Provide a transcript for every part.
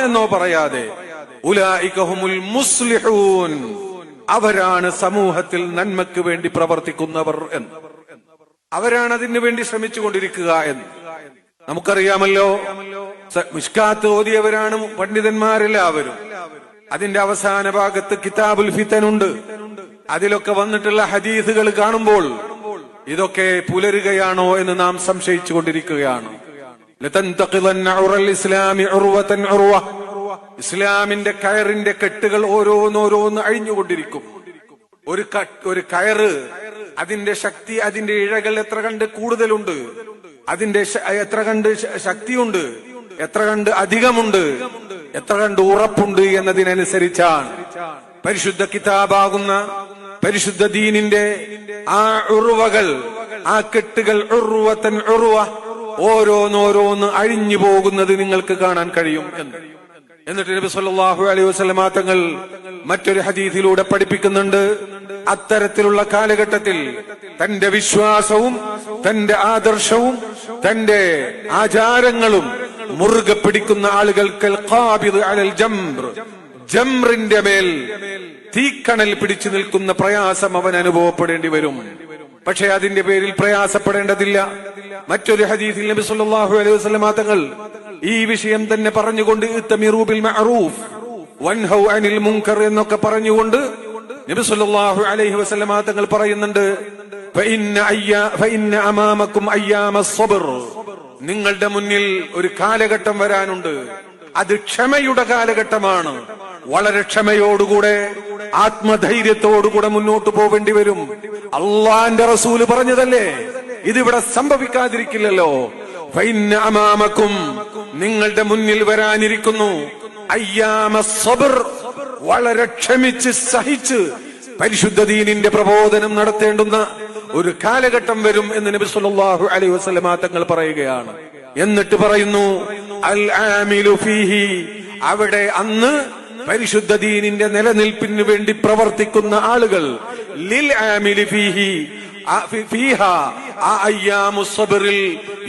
എന്നോ പറയാതെ. അവരാണ് സമൂഹത്തിൽ നന്മയ്ക്ക് വേണ്ടി പ്രവർത്തിക്കുന്നവർ എന്ന്. അവരാണ് അതിനു വേണ്ടി ശ്രമിച്ചു കൊണ്ടിരിക്കുക എന്ന്. നമുക്കറിയാമല്ലോ മിഷ്കാത്ത് ഓതിയവരാണ് പണ്ഡിതന്മാരെല്ലാവരും. അതിന്റെ അവസാന ഭാഗത്ത് കിതാബുൽ ഫിത്തനുണ്ട് അതിലൊക്കെ വന്നിട്ടുള്ള ഹദീസുകൾ കാണുമ്പോൾ ഇതൊക്കെ പുലരുകയാണോ എന്ന് നാം സംശയിച്ചുകൊണ്ടിരിക്കുകയാണ്. ലതന്തഖിദന്ന ഇസ്ലാമിന്റെ കയറിന്റെ കെട്ടുകൾ ഓരോന്നോരോന്ന് അഴിഞ്ഞുകൊണ്ടിരിക്കും. ഒരു ഒരു കയറ് അതിന്റെ ശക്തി അതിന്റെ ഇഴകൾ എത്ര കണ്ട് കൂടുതലുണ്ട്? അതിന്റെ എത്ര കണ്ട് ശക്തിയുണ്ട്? എത്ര കണ്ട് അധികമുണ്ട്? എത്ര കണ്ട് ഉറപ്പുണ്ട് എന്നതിനനുസരിച്ചാണ്. പരിശുദ്ധ കിതാബാകുന്ന പരിശുദ്ധ ദീനിന്റെ ആ ഉറുവകൾ ആ കെട്ടുകൾ ഉറുവത്തൻ ഉറുവ. ഓരോന്നോരോന്ന് അഴിഞ്ഞു പോകുന്നത് നിങ്ങൾക്ക് കാണാൻ കഴിയും എന്ന്. എന്നിട്ട് നബി സല്ലാഹു അലൈഹി വസല്ലമ തങ്ങൾ മറ്റൊരു ഹദീസിലൂടെ പഠിപ്പിക്കുന്നുണ്ട്. അത്തരത്തിലുള്ള കാലഘട്ടത്തിൽ തന്റെ വിശ്വാസവും തന്റെ ആദർശവും തന്റെ ആചാരങ്ങളും മുറുകെ പിടിക്കുന്ന ആളുകൾക്ക് അലൽ ജംർ. ജംറിന്റെ മേൽ തീക്കണൽ പിടിച്ചു നിൽക്കുന്ന പ്രയാസം അവൻ അനുഭവപ്പെടേണ്ടി വരും. പക്ഷെ അതിന്റെ പേരിൽ പ്രയാസപ്പെടേണ്ടതില്ല. മറ്റൊരു ഹദീസിൽ നബി സല്ലല്ലാഹു അലൈഹി വസല്ലമ തങ്ങൾ ഈ വിഷയം തന്നെ പറഞ്ഞുകൊണ്ട് ഇത്തമീറു ബിൽ മഅറൂഫ് വൻഹൗ അനിൽ മുൻകർ എന്നൊക്കെ പറഞ്ഞുകൊണ്ട് നബി സല്ലല്ലാഹു അലൈഹി വസല്ലമ തങ്ങൾ പറയുന്നുണ്ട് ഫഇന്ന അയ്യാ ഫഇന്ന അമാമകും അയ്യാമ സ്വബ്ർ നിങ്ങളുടെ മുന്നിൽ ഒരു കാലഘട്ടം വരാനുണ്ട്. അത് ക്ഷമയുടെ കാലഘട്ടമാണ്. വളരെ ക്ഷമയോടുകൂടെ ആത്മധൈര്യത്തോടുകൂടെ മുന്നോട്ട് പോവേണ്ടി വരും. അള്ളാന്റെ റസൂൽ പറഞ്ഞതല്ലേ? ഇതിവിടെ സംഭവിക്കാതിരിക്കില്ലല്ലോ. നിങ്ങളുടെ മുന്നിൽ വരാനിരിക്കുന്നു. അയ്യാമ സബർ വളരെ ക്ഷമിച്ച് സഹിച്ച് പരിശുദ്ധ ദീനിന്റെ പ്രബോധനം നടത്തേണ്ടുന്ന ഒരു കാലഘട്ടം വരും എന്ന് നബി സല്ലല്ലാഹു അലൈഹി വസല്ലമ തങ്ങൾ പറയുകയാണ്. എന്നിട്ട് പറയുന്നു അൽ ആമിലു ഫീഹി അവിടെ അന്ന് പരിശുദ്ധ ദീനിന്റെ നിലനിൽപ്പിന് വേണ്ടി പ്രവർത്തിക്കുന്ന ആളുകൾ ലിൽ ആമിലി ഫീഹി ഫീഹ ആ അയ്യാമു സബറിൽ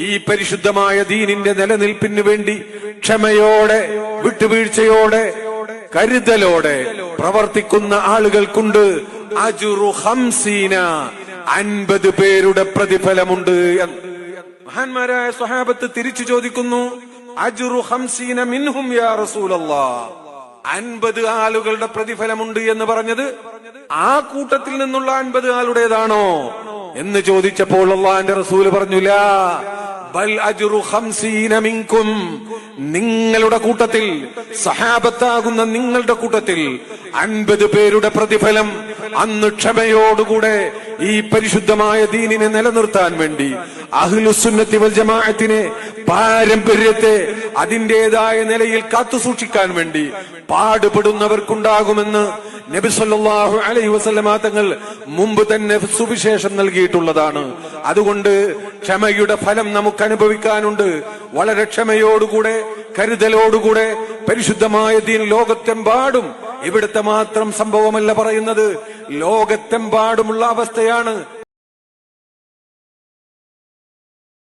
ഈ പരിശുദ്ധമായ ദീനിന്റെ നിലനിൽപ്പിന് വേണ്ടി ക്ഷമയോടെ വിട്ടുവീഴ്ചയോടെ കരുതലോടെ പ്രവർത്തിക്കുന്ന ആളുകൾക്കുണ്ട്. അജുറു ഹംസീന അൻപത് പേരുടെ പ്രതിഫലമുണ്ട് മഹാന്മാരായ സ്വഹാബത്ത് തിരിച്ചു ചോദിക്കുന്നു അജുറു ഹംസീന മിൻഹും യാ റസൂലല്ലാ. അൻപത് ആളുകളുടെ പ്രതിഫലമുണ്ട് എന്ന് പറഞ്ഞത് ആ കൂട്ടത്തിൽ നിന്നുള്ള അൻപത് ആളുടേതാണോ? എന്ന് ചോദിച്ചപ്പോൾ അള്ളാന്റെ റസൂൽ പറഞ്ഞില്ല ബൽ അജുറു ഹംസീന മിൻകും നിങ്ങളുടെ കൂട്ടത്തിൽ സഹാബത്താകുന്ന നിങ്ങളുടെ കൂട്ടത്തിൽ അൻപത് പേരുടെ പ്രതിഫലം അന്ന് ക്ഷമയോടുകൂടെ ഈ പരിശുദ്ധമായ ദീനിനെ നിലനിർത്താൻ വേണ്ടി അഹ്ലുസുന്നത്തി വൽ ജമാഅത്തിനെ പാരമ്പര്യത്തെ അതിന്റേതായ നിലയിൽ കാത്തു സൂക്ഷിക്കാൻ വേണ്ടി പാടുപെടുന്നവർക്കുണ്ടാകുമെന്ന് നബി സല്ലല്ലാഹു അലൈഹി വസല്ലമ തങ്ങൾ മുമ്പ് തന്നെ സുവിശേഷം നൽകിയിട്ടുള്ളതാണ്. അതുകൊണ്ട് ക്ഷമയുടെ ഫലം നമുക്ക് അനുഭവിക്കാനുണ്ട്. വളരെ ക്ഷമയോടുകൂടെ കരുതലോടുകൂടെ പരിശുദ്ധമായ ദീൻ ലോകത്തെമ്പാടും ഇവിടുത്തെ മാത്രം സംഭവമല്ല പറയുന്നത്. ലോകത്തെമ്പാടുമുള്ള അവസ്ഥയാണ്